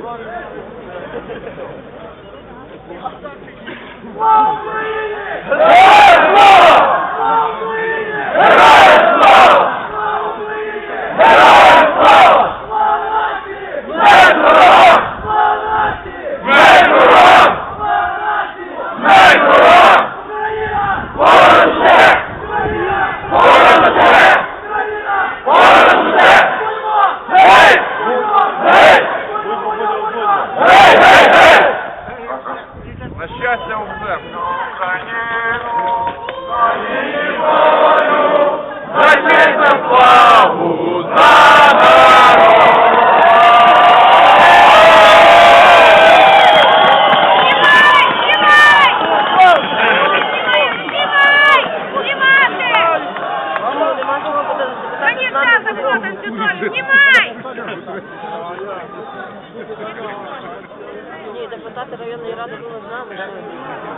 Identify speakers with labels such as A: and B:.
A: Whoa, щастя у землю. за славу, за народ! Знімай! депутаты районной рады было знали, что